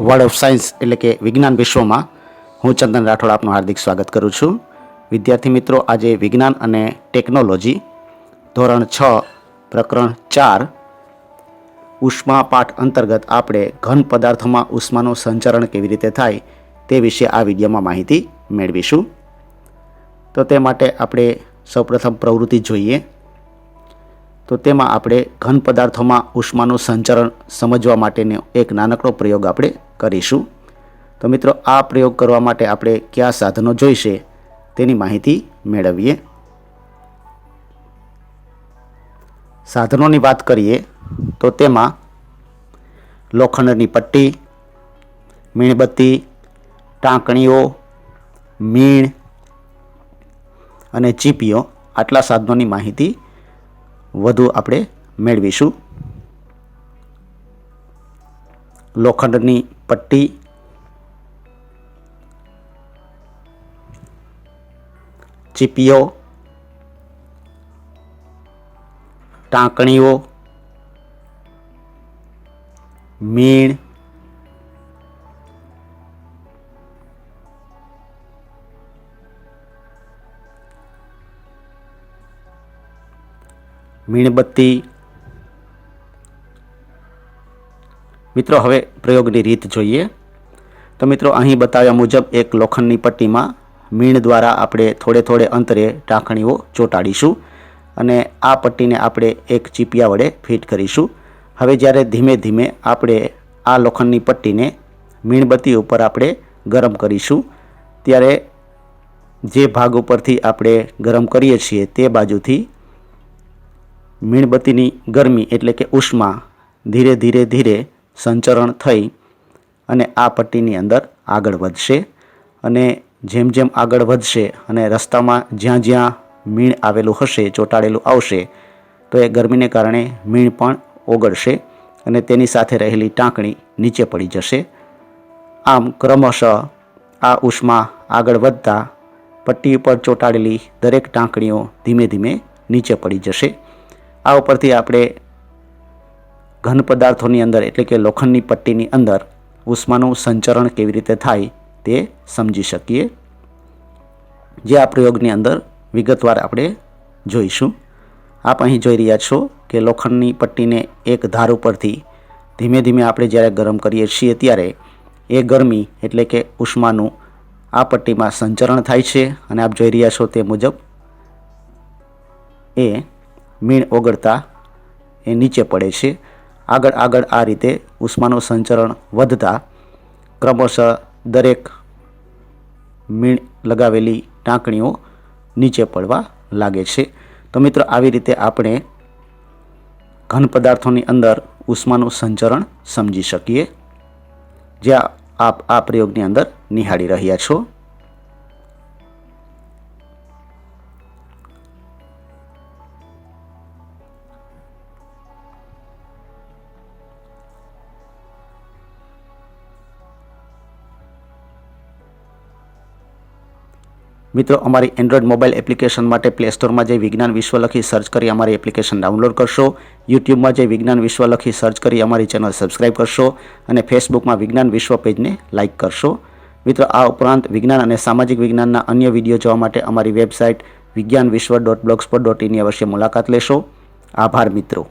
World of science એટલે કે વિજ્ઞાન વિશ્વમાં હું ચંદન રાઠોડ આપનું હાર્દિક સ્વાગત કરું છું. વિદ્યાર્થી મિત્રો, આજે વિજ્ઞાન અને ટેકનોલોજી ધોરણ છ, પ્રકરણ ચાર ઉષ્મા પાઠ અંતર્ગત આપણે ઘન પદાર્થોમાં ઉષ્માનું સંચરણ કેવી રીતે થાય તે વિશે આ વિડીયોમાં માહિતી મેળવીશું. તો તે માટે આપણે સૌપ્રથમ પ્રવૃત્તિ જોઈએ. તો તેમાં આપણે ઘન પદાર્થોમાં ઉષ્માનું સંચરણ સમજવા માટેનો એક નાનકડો પ્રયોગ આપણે કરીશું. તો મિત્રો, આ પ્રયોગ કરવા માટે આપણે કયા સાધનો જોઈશે તેની માહિતી મેળવીએ. સાધનોની વાત કરીએ તો તેમાં લોખંડની પટ્ટી, મીણબત્તી, ટાંકણીઓ, મીણ અને ચીપીઓ આટલા સાધનોની માહિતી વધુ આપણે મેળવીશું. લોખંડની પટ્ટી ચીપીઓ ટાંકણીઓ મીણ મીણબત્તી. મિત્રો, હવે પ્રયોગની રીત જોઈએ. તો મિત્રો, અહીં બતાવ્યા મુજબ એક લોખંડની પટ્ટીમાં મીણ દ્વારા આપણે થોડે થોડે અંતરે ટાંકણીઓ ચોંટાડીશું અને આ પટ્ટીને આપણે એક ચીપિયા વડે ફિટ કરીશું. હવે જ્યારે ધીમે ધીમે આપણે આ લોખંડની પટ્ટીને મીણબત્તી ઉપર આપણે ગરમ કરીશું, ત્યારે જે ભાગ ઉપરથી આપણે ગરમ કરીએ છીએ તે બાજુથી મીણબત્તીની ગરમી એટલે કે ઉષ્મા ધીરે ધીરે ધીરે સંચરણ થઈ અને આ પટ્ટીની અંદર આગળ વધશે. અને જેમ જેમ આગળ વધશે અને રસ્તામાં જ્યાં જ્યાં મીણ આવેલું હશે, ચોંટાડેલું આવશે, તો એ ગરમીને કારણે મીણ પણ ઓગળશે અને તેની સાથે રહેલી ટાંકણી નીચે પડી જશે. આમ ક્રમશઃ આ ઉષ્મા આગળ વધતા પટ્ટી ઉપર ચોંટાડેલી દરેક ટાંકણીઓ ધીમે ધીમે નીચે પડી જશે. આ ઉપરથી આપણે ઘન પદાર્થોની અંદર, એટલે કે લોખંડની પટ્ટીની અંદર ઉષ્માનું સંચરણ કેવી રીતે થાય તે સમજી શકીએ. જે આ પ્રયોગની અંદર વિગતવાર આપણે જોઈશું. આપ અહીં જોઈ રહ્યા છો કે લોખંડની પટ્ટીને એક ધાર ઉપરથી ધીમે ધીમે આપણે જ્યારે ગરમ કરીએ છીએ ત્યારે એ ગરમી, એટલે કે ઉષ્માનું આ પટ્ટીમાં સંચરણ થાય છે. અને આપ જોઈ રહ્યા છો તે મુજબ એ મીણ ઓગળતા એ નીચે પડે છે. આગળ આગળ આ રીતે ઉષ્માનું સંચરણ વધતા ક્રમશઃ દરેક મીણ લગાવેલી ટાંકણીઓ નીચે પડવા લાગે છે. તો મિત્રો આવી રીતે આપણે ઘન પદાર્થોની અંદર ઉષ્માનું સંચરણ સમજી શકીએ. જે આપ આ પ્રયોગની અંદર નિહાળી રહ્યા છો. મિત્રો, અમારી એન્ડ્રોઈડ મોબાઈલ એપ્લિકેશન માટે પ્લે સ્ટોરમાં જઈ વિજ્ઞાન વિશ્વ લખી સર્ચ કરી અમારી એપ્લિકેશન ડાઉનલોડ કરશો. યુટ્યુબમાં જઈ વિજ્ઞાન વિશ્વ લખી સર્ચ કરી અમારી ચેનલ સબસ્ક્રાઇબ કરશો અને ફેસબુકમાં વિજ્ઞાન વિશ્વ પેજને લાઇક કરશો. મિત્રો, આ ઉપરાંત વિજ્ઞાન અને સામાજિક વિજ્ઞાનના અન્ય વીડિયો જોવા માટે અમારી વેબસાઇટ વિજ્ઞાન વિશ્વ ડોટ બ્લોગસ્પોટ ડોટ ઇનની અવશ્ય મુલાકાત લેશો. આભાર, મિત્રો.